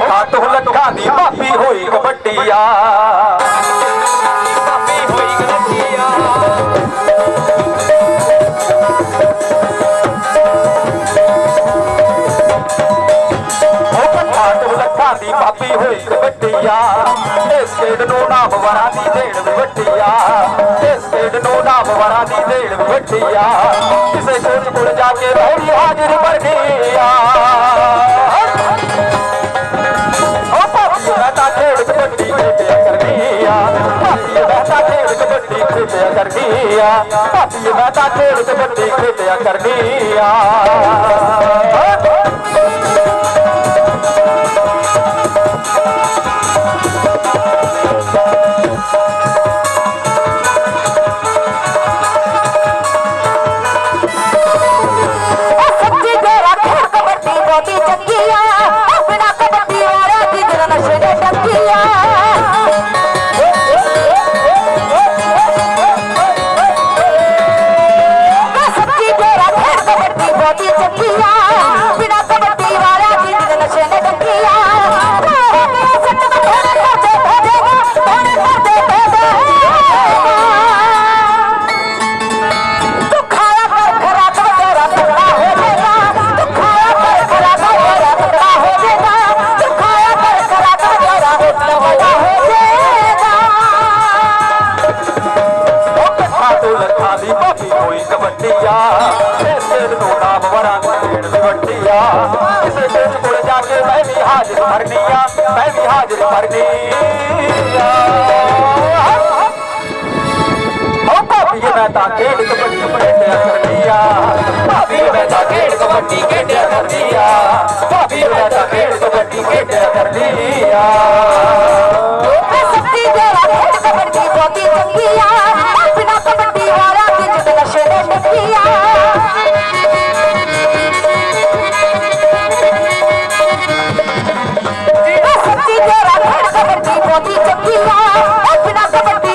ਲੱਖਾਂ ਤੋਂ ਲੱਖਾਂ ਦੀ ਭਾਪੀ ਹੋਈ ਕਬੱਡੀਆ ਭਾਪੀ ਹੋਈ ਹੋਈ ਕਬੱਡੀਆ ਇਸ ਖੇਡ ਨੂੰ ਦੀ ਦੇਣ ਵੱਟੀਆ। ਇਸ ਖੇਡ ਨੂੰ ਦੀ ਦੇਣ ਵੱਟੀਆ। ਕਿਸੇ ਕੋਲ ਜਾ ਕੇ ਰੋੜੀ ਹਾਜ਼ਰ ਮਰ ਗਈਆ ਖੇਡ ਕਬੱਡੀ ਖੇਡਿਆ ਕਰਨੀ ਆ। ਭਾਬੀ ਮੈਂ ਤਾਂ ਖੇਡ ਕਬੱਡੀ ਖੇਡਿਆ ਕਰਨੀ ਆ। ਛੋਟੀ ਚੱਕੀਆ ਬਿਨਾ ਕਬੱਡੀ ਵਾਲੇ ਹਾਜ਼ਰ ਭਰਨੀ ਆ, ਮੈਂ ਵੀ ਹਾਜ਼ਰ ਭਰਨੀ ਆ। ਉਹ ਭਾਬੀ ਮੈਂ ਤਾਂ ਖੇਡ ਕਬੱਡੀ ਖੇਡਿਆ ਕਰਦੀ ਆ। ਭਾਬੀ ਮੈਂ ਤਾਂ ਖੇਡ ਕਬੱਡੀ ਖੇਡਿਆ ਕਰਦੀ ਆ। ਭਾਬੀ ਮੈਂ ਤਾਂ ਖੇਡ ਕਬੱਡੀ ਖੇਡਿਆ ਕਰਦੀ ਆ। ਸੱਤੀ ਜਰਾ ਖੇਡ ਕਬੱਡੀ ਬਹੁਤੀ ਚੰਗੀ ਆ। अपना कपट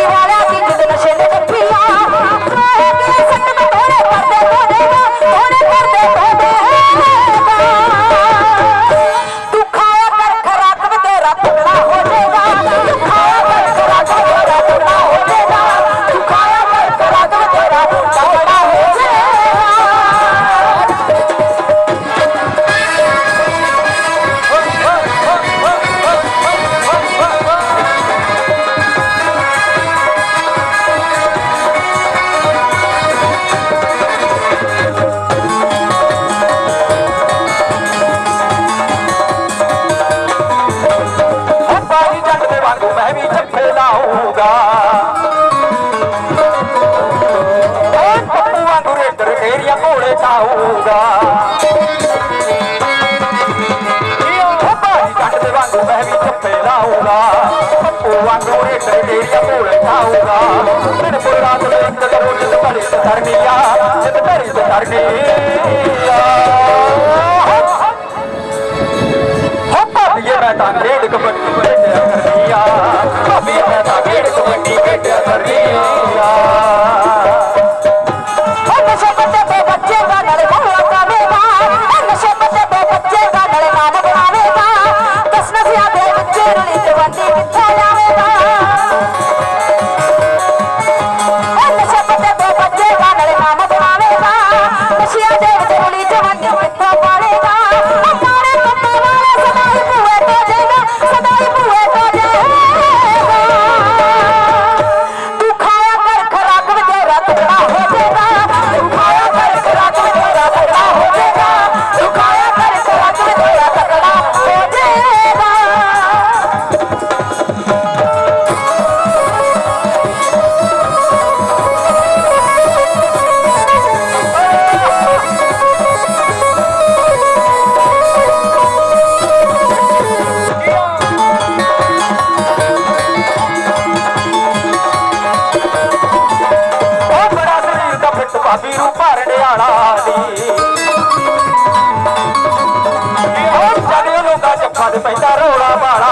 ਜਾਊਗਾ। ਪੱਪੂ ਵਾਂਗੂ ਰੇਟਰ ਡੇੜੀਆਂ ਭੂਲ ਜਾਊਗਾ। ਮੇਰੇ ਬੁਰਾ ਤੇ ਅੰਦਰ ਬੁੱਲ ਤੇ ਧਰੇ ਤੇ ਧਰਨੀਆ ਤੇ ਧਰੇ ਤੇ ਧਰਨੀ তারা ওরা বাড়া